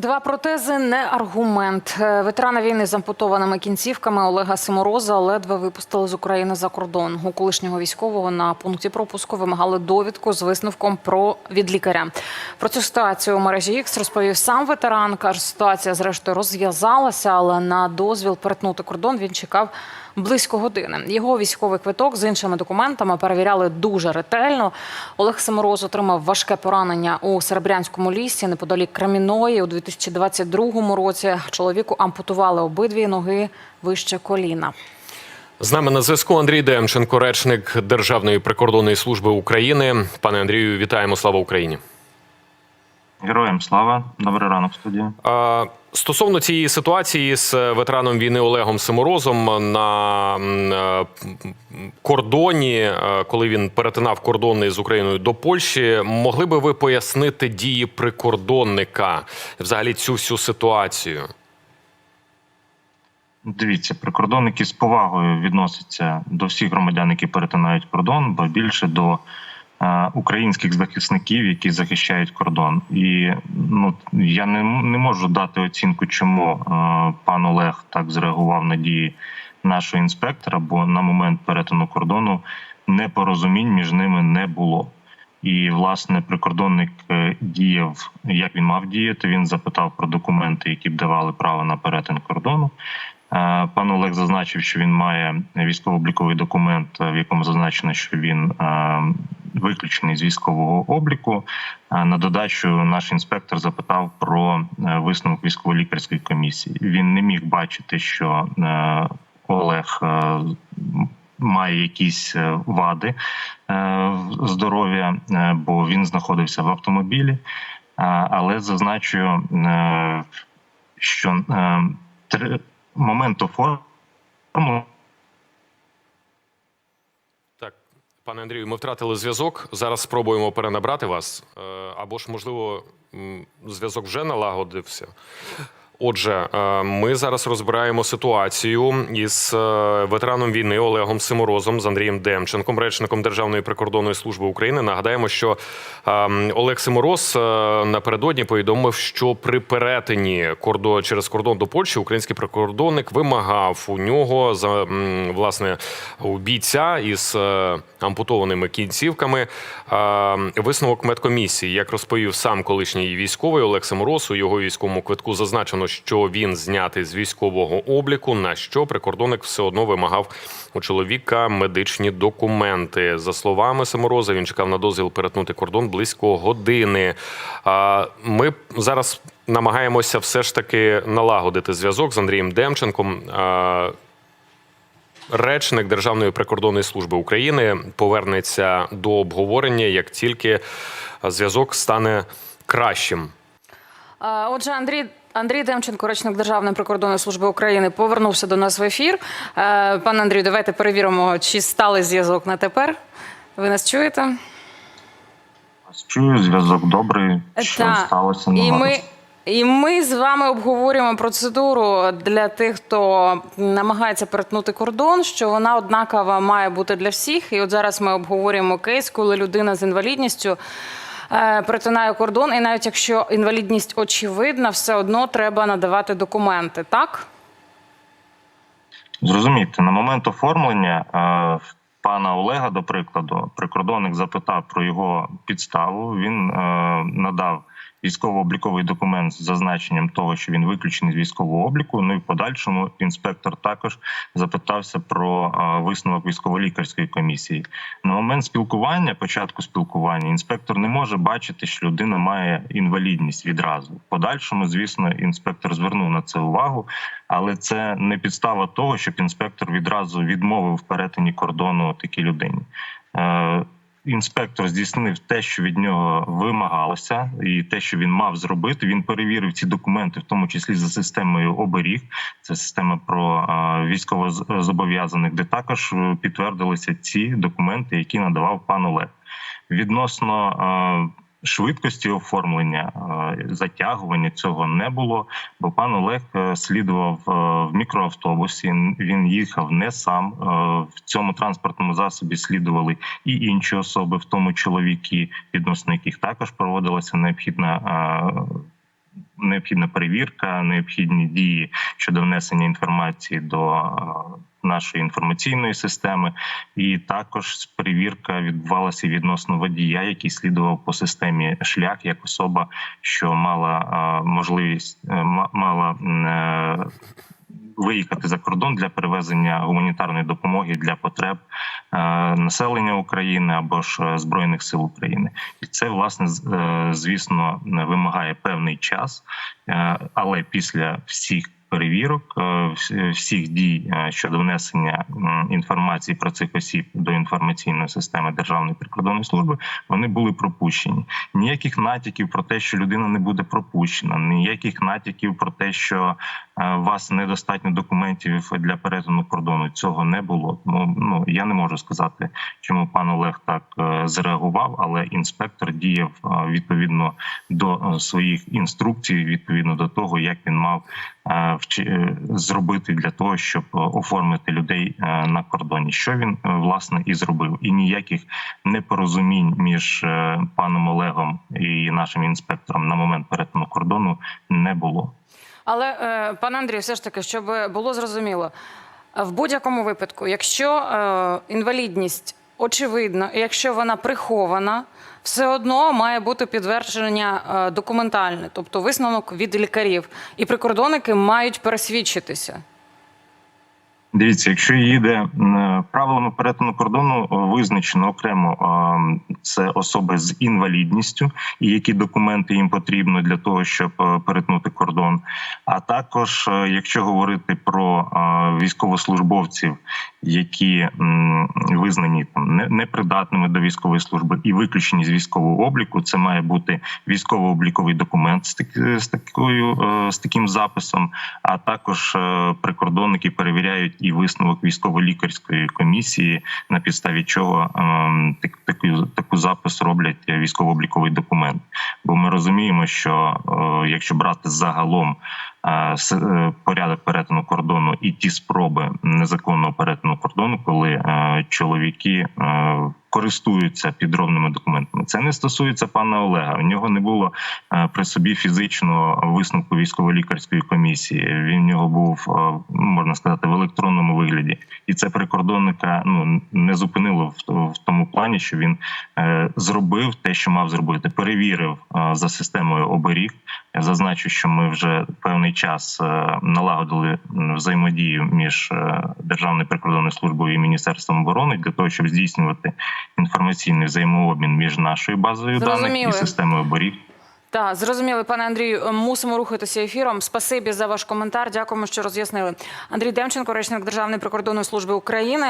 Два протези не аргумент. Е, Ветерана війни з ампутованими кінцівками Олега Симороза ледве випустили з України за кордон. У колишнього військового на пункті пропуску вимагали довідку з висновком про від лікаря. Про цю ситуацію у мережі X розповів сам ветеран. каже, ситуація зрештою розв'язалася, але на дозвіл перетнути кордон він чекав близько години. Його військовий квиток з іншими документами перевіряли дуже ретельно. Олег Семороз отримав важке поранення у Серебрянському лісі неподалік Креміної у 2022 році. Чоловіку ампутували обидві ноги вище коліна. З нами на зв'язку Андрій Демченко, речник Державної прикордонної служби України. Пане Андрію, вітаємо! Слава Україні! Героям слава, добрий ранок, студія. А, Стосовно цієї ситуації з ветераном війни Олегом Симорозом на е, кордоні, е, коли він перетинав кордони з Україною до Польщі, могли би ви пояснити дії прикордонника, взагалі цю всю ситуацію? Дивіться, прикордонники з повагою відносяться до всіх громадян, які перетинають кордон, бо більше до е, українських захисників, які захищають кордон. І ну я не, не можу дати оцінку, чому пан Олег так зреагував на дії нашого інспектора, бо на момент перетину кордону непорозумінь між ними не було. І власне прикордонник е, діяв, як він мав діяти. Він запитав про документи, які б давали право на перетин кордону. Е, Пан Олег зазначив, що він має військово-обліковий документ, е, в якому зазначено, що він виключений з військового обліку. На додачу наш інспектор запитав про е, висновок військово-лікарської комісії. Він не міг бачити, що е, Олег е, має якісь вади здоров'я, бо він знаходився в автомобілі. Але зазначую, е, що момент оформлення Так, пане Андрію, ми втратили зв'язок. Зараз спробуємо перенабрати вас. Е, Або ж, можливо, зв'язок вже налагодився. Отже, е, ми зараз розбираємо ситуацію із е, ветераном війни Олегом Симорозом з Андрієм Демченком, речником Державної прикордонної служби України. Нагадаємо, що е, Олег Симороз напередодні повідомив, що при перетині кордон через кордон до Польщі український прикордонник вимагав у нього за власне у бійця із ампутованими кінцівками висновок медкомісії. Як розповів сам колишній військовий Олег Симороз, у його військовому квитку зазначено, що він знятий з військового обліку. На що прикордонник все одно вимагав у чоловіка медичні документи. За словами Симороза, він чекав на дозвіл перетнути кордон близько години. Ми зараз намагаємося все ж таки налагодити зв'язок з Андрієм Демченком. Речник Державної прикордонної служби України повернеться до обговорення, як тільки зв'язок стане кращим. Отже, Андрій. Андрій Демченко, речник Державної прикордонної служби України, повернувся до нас в ефір. Е, Пане Андрію, давайте перевіримо, чи стали зв'язок на тепер. Ви нас чуєте? чую зв'язок добрий. Що Та, сталося І ми, і ми з вами обговорюємо процедуру для тих, хто намагається перетнути кордон, що вона однакова має бути для всіх. І от зараз ми обговорюємо кейс, коли людина з інвалідністю. Е, Перетинає кордон, і навіть якщо інвалідність очевидна, все одно треба надавати документи, так? Зрозумійте, на момент оформлення е, пана Олега, до прикладу, прикордонник запитав про його підставу. Він е, надав військово-обліковий документ з зазначенням того, що він виключений з військового обліку. Ну і в подальшому інспектор також запитався про е, висновок військово-лікарської комісії. На момент спілкування, початку спілкування, інспектор не може бачити, що людина має інвалідність відразу. В подальшому, звісно, інспектор звернув на це увагу, але це не підстава того, щоб інспектор відразу відмовив в перетині кордону такій людині. Інспектор здійснив те, що від нього вимагалося, і те, що він мав зробити. Він перевірив ці документи, в тому числі за системою оберіг. Це система про військовозобов'язаних, де також е, підтвердилися ці документи, які надавав пан Олег. Відносно швидкості оформлення, е, затягування цього не було, бо пан Олег е, слідував е, в мікроавтобусі. Він їхав не сам. В цьому транспортному засобі слідували і інші особи, в тому чоловіки, відносно яких також проводилася необхідна. необхідна перевірка, необхідні дії щодо внесення інформації до нашої інформаційної системи, і також перевірка відбувалася відносно водія, який слідував по системі шлях як особа, що мала е, можливість е, ма- мала е, виїхати за кордон для перевезення гуманітарної допомоги для потреб населення України або ж збройних сил України, і це власне звісно вимагає певний час, але після всіх. Перевірок е, всіх дій е, щодо внесення інформації про цих осіб до інформаційної системи Державної прикордонної служби вони були пропущені. Ніяких натяків про те, що людина не буде пропущена, ніяких натяків про те, що е, у вас недостатньо документів для перетину кордону. Цього не було. Тому ну я не можу сказати, чому пан Олег так зреагував, але інспектор діяв відповідно до своїх інструкцій, відповідно до того, як він мав зробити для того, щоб е, оформити людей е, на кордоні. Що він е, власне і зробив, і ніяких непорозумінь між е, паном Олегом і нашим інспектором на момент перетину кордону не було. Але, е, пане Андрію, все ж таки, щоб було зрозуміло, в будь-якому випадку, якщо е, інвалідність очевидна, і якщо вона прихована, все одно має бути підтвердження е, документальне, тобто висновок від лікарів, і прикордонники мають пересвідчитися. Дивіться, якщо їде правилами перетину кордону, е, визначено окремо е, це особи з інвалідністю, і які документи їм потрібно для того, щоб е, перетнути кордон. А також, якщо говорити про військовослужбовців, які визнані там непридатними до військової служби і виключені з військового обліку, це має бути військово-обліковий документ з так- з такою з таким записом. А також прикордонники перевіряють і висновок військово-лікарської комісії, на підставі чого ем, так, таку, таку запис роблять військово-обліковий документ. Бо ми розуміємо, що е, якщо брати загалом порядок перетину кордону і ті спроби незаконного перетину кордону, коли е, чоловіки е, користуються підробними документами, це не стосується пана Олега. У нього не було е, при собі фізичного висновку військово-лікарської комісії. Він в нього був е, можна сказати в електронному вигляді, і це прикордонника ну не зупинило в, в тому плані, що він е, зробив те, що мав зробити. Перевірив е, за системою оберіг. Я зазначу, що ми вже певний час е, налагодили взаємодію між е, Державною прикордонною службою і міністерством оборони для того, щоб здійснювати інформаційний взаємообмін між нашою базою даних і системою оберіг. Так, зрозуміли, пане Андрію. Мусимо рухатися ефіром. Спасибі за ваш коментар. Дякуємо, що роз'яснили. Андрій Демченко, речник Державної прикордонної служби України.